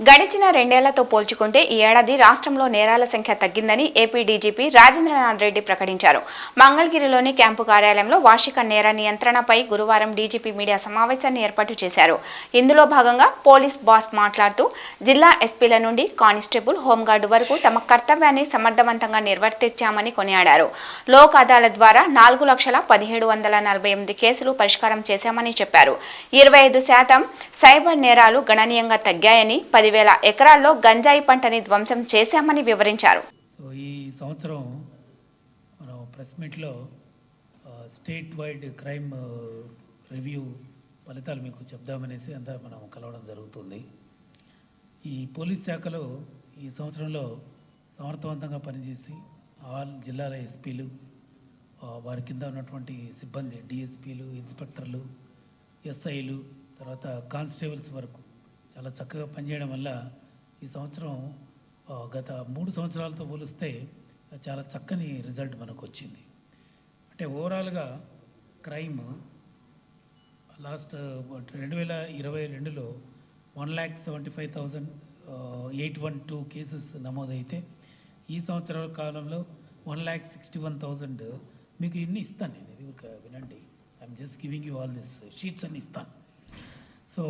గడిచిన రెండేళ్ళతో పోల్చుకుంటే ఈ ఏడాది రాష్ట్రంలో నేరాల సంఖ్య తగ్గిందని ఏపీ డీజీపీ రాజేంద్రనాథ్ రెడ్డి ప్రకటించారు. మంగళగిరిలోని క్యాంపు కార్యాలయంలో వార్షిక నేర నియంత్రణపై గురువారం డీజీపీ మీడియా సమావేశాన్ని ఏర్పాటు చేశారు. ఇందులో భాగంగా పోలీస్ బాస్ మాట్లాడుతూ జిల్లా ఎస్పీల నుండి కానిస్టేబుల్ హోంగార్డు వరకు తమ కర్తవ్యాన్ని సమర్థవంతంగా నిర్వర్తించామని కొనియాడారు. లోక్ అదాలత్ ద్వారా నాలుగు లక్షల పదిహేడు వందల నలభై ఎనిమిది కేసులు పరిష్కారం చేశామని చెప్పారు. ఇరవై ఐదు శాతం సైబర్ నేరాలు గణనీయంగా తగ్గాయని పదివేల ఎకరాల్లో గంజాయి పంటని ధ్వంసం చేశామని వివరించారు. సో ఈ సంవత్సరం మనం ప్రెస్ మీట్లో స్టేట్ వైడ్ క్రైమ్ రివ్యూ ఫలితాలు మీకు చెప్దామనేసి అంతా మనం కలవడం జరుగుతుంది. ఈ పోలీస్ శాఖలో ఈ సంవత్సరంలో సమర్థవంతంగా పనిచేసి ఆల్ జిల్లాల ఎస్పీలు వారి కింద ఉన్నటువంటి సిబ్బంది డిఎస్పీలు ఇన్స్పెక్టర్లు ఎస్ఐలు తర్వాత కానిస్టేబుల్స్ వరకు చాలా చక్కగా పనిచేయడం వల్ల ఈ సంవత్సరం గత మూడు సంవత్సరాలతో పోలిస్తే చాలా చక్కని రిజల్ట్ మనకు వచ్చింది అంటే ఓవరాల్గా క్రైమ్ లాస్ట్ రెండు వేల ఇరవై రెండులో one lakh seventy five thousand eight one two cases నమోదైతే ఈ సంవత్సరాల కాలంలో one lakh sixty one thousand మీకు ఇన్ని ఇస్తాను నేను. ఇది ఒక వినండి. I'm just giving you all this sheets అన్ని ఇస్తాను. సో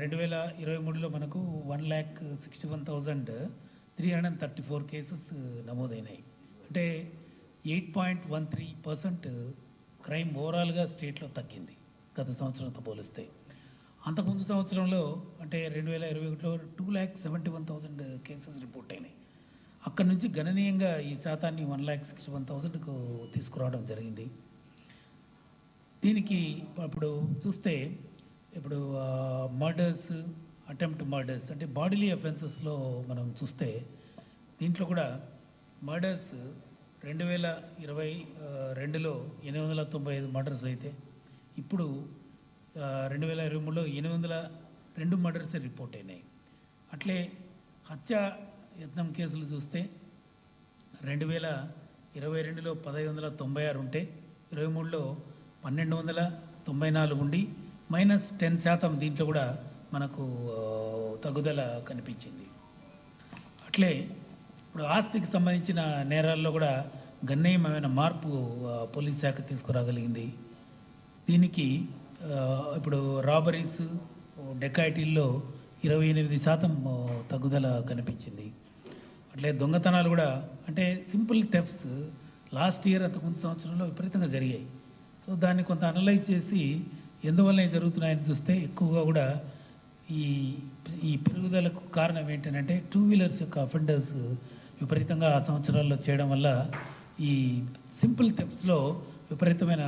రెండు వేల ఇరవై మూడులో మనకు one lakh sixty one thousand three hundred and thirty four cases నమోదైనాయి. అంటే eight point one three percent crime ఓవరాల్గా స్టేట్లో తగ్గింది గత సంవత్సరంతో పోలిస్తే. అంతకుముందు సంవత్సరంలో అంటే రెండు వేల ఇరవై ఒకటిలో two lakh seventy one thousand cases report అయినాయి. అక్కడి నుంచి గణనీయంగా ఈ శాతాన్ని వన్ ల్యాక్ సిక్స్టీ వన్ థౌజండ్కు తీసుకురావడం జరిగింది. దీనికి ఇప్పుడు చూస్తే ఇప్పుడు మర్డర్స్ అటెంప్ట్ మర్డర్స్ అంటే బాడీలీ అఫెన్సెస్లో మనం చూస్తే దీంట్లో కూడా మర్డర్స్ రెండు వేల ఇరవై రెండులో ఎనిమిది వందల తొంభై ఐదు మర్డర్స్ అయితే ఇప్పుడు రెండు వేల ఇరవై మూడులో ఎనిమిది వందల రెండు మర్డర్స్ రిపోర్ట్ అయినాయి. అట్లే హత్య యత్నం కేసులు చూస్తే రెండు వేల ఇరవై రెండులో పదహైదు వందల తొంభై ఆరు ఉంటే ఇరవై మూడులో పన్నెండు వందల తొంభై నాలుగు ఉండి మైనస్ టెన్ శాతం దీంట్లో కూడా మనకు తగ్గుదల కనిపించింది. అట్లే ఇప్పుడు ఆస్తికి సంబంధించిన నేరాల్లో కూడా గణనీయమైన మార్పు పోలీస్ శాఖ తీసుకురాగలిగింది. దీనికి ఇప్పుడు రాబరీస్ డెకాయిటీల్లో ఇరవై ఎనిమిది శాతం తగ్గుదల కనిపించింది. అట్లే దొంగతనాలు కూడా అంటే సింపుల్ థెఫ్ట్స్ లాస్ట్ ఇయర్ అంతకుముందు సంవత్సరంలో విపరీతంగా జరిగాయి. సో దాన్ని కొంత అనలైజ్ చేసి ఎందువల్ల జరుగుతున్నాయని చూస్తే ఎక్కువగా కూడా ఈ ఈ పెరుగుదలకు కారణం ఏంటంటే టూ వీలర్స్ యొక్క అఫెండర్స్ విపరీతంగా ఆ సంవత్సరాల్లో చేయడం వల్ల ఈ సింపుల్ థెప్స్లో విపరీతమైన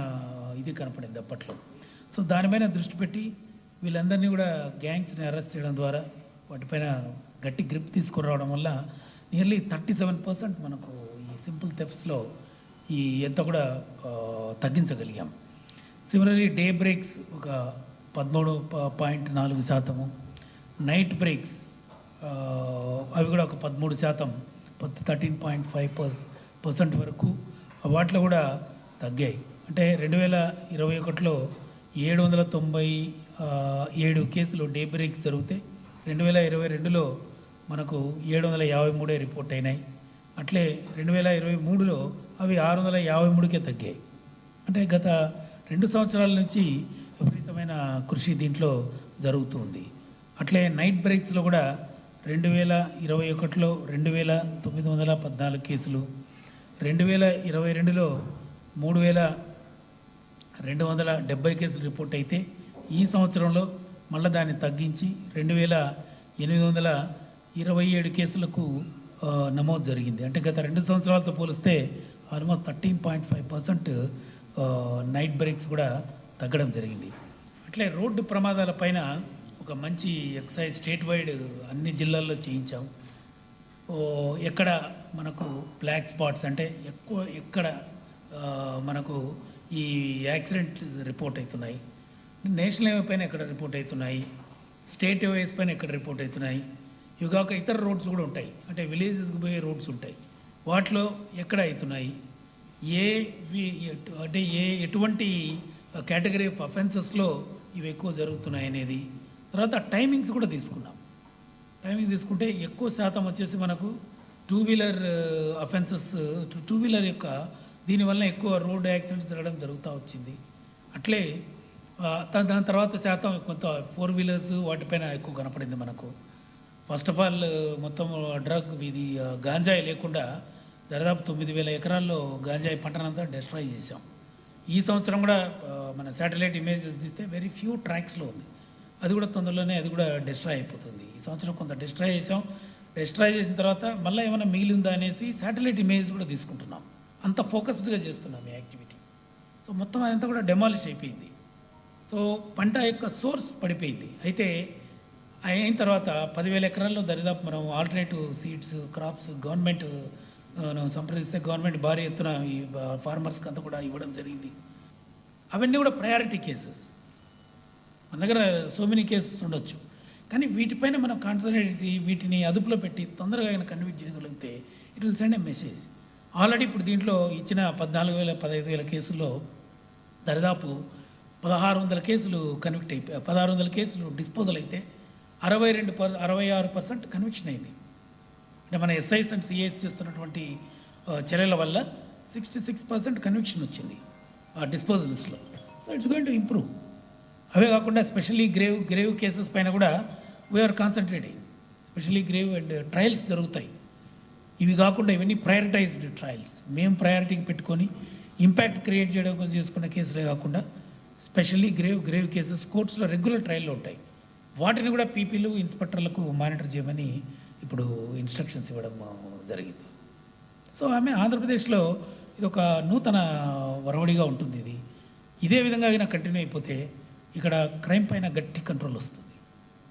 ఇది కనపడింది అప్పట్లో. సో దానిపైన దృష్టి పెట్టి వీళ్ళందరినీ కూడా గ్యాంగ్స్ని అరెస్ట్ చేయడం ద్వారా వాటిపైన గట్టి గ్రిప్ తీసుకురావడం వల్ల నియర్లీ థర్టీ సెవెన్ పర్సెంట్ మనకు ఈ సింపుల్ థెప్స్లో ఈ ఎంత కూడా తగ్గించగలిగాం. సిమిలర్లీ డే బ్రేక్స్ ఒక పదమూడు ప- పాయింట్ నాలుగు శాతము. నైట్ బ్రేక్స్ అవి కూడా ఒక పదమూడు శాతం. Thirteen point five purse percent వరకు. వాటిలో కూడా తగ్గాయి. అంటే రెండు వేల ఇరవై ఒకటిలో ఏడు వందల తొంభై ఏడు కేసులు డే బ్రేక్స్ జరిగితే రెండు వేల ఇరవై రెండులో మనకు ఏడు వందల యాభై మూడే రిపోర్ట్ అయినాయి. అట్లే రెండు వేల ఇరవై మూడులో అవి ఆరు వందల యాభై మూడుకే తగ్గాయి. అంటే గత రెండు సంవత్సరాల నుంచి విపరీతమైన కృషి దీంట్లో జరుగుతుంది. అట్లే నైట్ బ్రేక్స్లో కూడా రెండు వేల ఇరవై ఒకటిలో రెండు వేల తొమ్మిది వందల పద్నాలుగు కేసులు రెండు వేల ఇరవై రెండులో మూడు వేల రెండు వందల డెబ్బై కేసులు రిపోర్ట్ అయితే ఈ సంవత్సరంలో మళ్ళీ దాన్ని తగ్గించి రెండు వేల ఎనిమిది వందల ఇరవై ఏడు కేసులకు నమోదు జరిగింది. అంటే గత రెండు సంవత్సరాలతో పోలిస్తే almost thirteen point five percent night breaks కూడా తగ్గడం జరిగింది. అట్లే రోడ్డు ప్రమాదాల పైన ఒక మంచి ఎక్సైజ్ స్టేట్ వైడ్ అన్ని జిల్లాల్లో చేయించాం. ఎక్కడ మనకు బ్లాక్ స్పాట్స్ అంటే ఎక్కువ ఎక్కడ మనకు ఈ యాక్సిడెంట్ రిపోర్ట్ అవుతున్నాయి. నేషనల్ హైవే పైన ఎక్కడ రిపోర్ట్ అవుతున్నాయి? స్టేట్ హైవేస్ పైన ఎక్కడ రిపోర్ట్ అవుతున్నాయి? ఇవి కాక ఇతర రోడ్స్ కూడా ఉంటాయి. అంటే విలేజెస్కి పోయే రోడ్స్ ఉంటాయి. వాటిలో ఎక్కడ అవుతున్నాయి? ఏ వి- అంటే ఏ ఎటువంటి కేటగిరీ ఆఫ్ అఫెన్సెస్లో ఇవి ఎక్కువ జరుగుతున్నాయి అనేది తర్వాత టైమింగ్స్ కూడా తీసుకున్నాం. టైమింగ్ తీసుకుంటే ఎక్కువ శాతం వచ్చేసి మనకు two wheeler offences two wheeler యొక్క దీనివల్ల ఎక్కువ రోడ్ యాక్సిడెంట్స్ జరగడం జరుగుతూ వచ్చింది. అట్లే దాని తర్వాత శాతం కొంత ఫోర్ వీలర్స్ వాటిపైన ఎక్కువ కనపడింది మనకు. ఫస్ట్ ఆఫ్ ఆల్ మొత్తం డ్రగ్ ఇది గాంజాయి లేకుండా దాదాపు తొమ్మిది వేల ఎకరాల్లో గాంజాయి పంటనంతా డిస్ట్రాయ్ చేశాం. ఈ సంవత్సరం కూడా మన శాటిలైట్ ఇమేజెస్ తీస్తే వెరీ ఫ్యూ ట్రాక్స్లో ఉంది. అది కూడా తొందరలోనే అది కూడా డిస్ట్రాయ్ అయిపోతుంది. ఈ సంవత్సరం కొంత డిస్ట్రాయ్ చేసాం డిస్ట్రాయ్ చేసిన తర్వాత మళ్ళీ ఏమైనా మిగిలి ఉందా అనేసి శాటిలైట్ ఇమేజ్ కూడా తీసుకుంటున్నాం. అంత ఫోకస్డ్గా చేస్తున్నాం ఈ యాక్టివిటీ సో మొత్తం అదంతా కూడా డెమాలిష్ అయిపోయింది. సో పంట యొక్క సోర్స్ పడిపోయింది. అయితే అయిన తర్వాత పదివేల ఎకరాల్లో దరిదాపు మనం ఆల్టర్నేటివ్ సీడ్స్ క్రాప్స్ గవర్నమెంట్ సంప్రదిస్తే గవర్నమెంట్ భారీ ఎత్తున ఈ ఫార్మర్స్కి అంతా కూడా ఇవ్వడం జరిగింది. అవన్నీ కూడా ప్రయారిటీ కేసెస్ మన దగ్గర సో మెనీ కేసెస్ ఉండొచ్చు. కానీ వీటిపైన మనం కాన్సన్ట్రేట్ చేసి వీటిని అదుపులో పెట్టి తొందరగా ఆయన కన్విక్ట్ చేయగలిగితే it will send a message already ఇప్పుడు దీంట్లో ఇచ్చిన పద్నాలుగు వేల పదహైదు వేల కేసుల్లో దరిదాపు పదహారు వందల కేసులు కన్విక్ట్ అయిపోయి పదహారు వందల కేసులు డిస్పోజల్ అయితే అరవై రెండు పర్ అరవై ఆరు పర్సెంట్ కన్విక్షన్ అయింది. అంటే మన ఎస్ఐస్ అండ్ సిఐస్ చేస్తున్నటువంటి చర్యల వల్ల సిక్స్టీ సిక్స్ పర్సెంట్ కన్విక్షన్ వచ్చింది ఆ డిస్పోజల్స్లో so it's going to improve అవే కాకుండా స్పెషల్లీ గ్రేవ్ గ్రేవ్ కేసెస్ పైన కూడా we're concentrating specially grave and trials జరుగుతాయి. ఇవి కాకుండా ఇవన్నీ ప్రయారిటైజ్డ్ ట్రయల్స్ మేము ప్రయారిటీకి పెట్టుకొని ఇంపాక్ట్ క్రియేట్ చేయడం కోసం చేసుకున్న కేసులే కాకుండా స్పెషల్లీ గ్రేవ్ గ్రేవ్ కేసెస్ కోర్ట్స్లో రెగ్యులర్ ట్రయల్లో ఉంటాయి. వాటిని కూడా పీపీలు ఇన్స్పెక్టర్లకు మానిటర్ చేయమని ఇప్పుడు ఇన్స్ట్రక్షన్స్ ఇవ్వడం జరిగింది. సో ఐ మీన్ ఆంధ్రప్రదేశ్లో ఇది ఒక నూతన వరవడిగా ఉంటుంది ఇది. ఇదే విధంగా అయినా కంటిన్యూ అయిపోతే ఇక్కడ క్రైమ్ పైన గట్టి కంట్రోల్ వస్తుంది.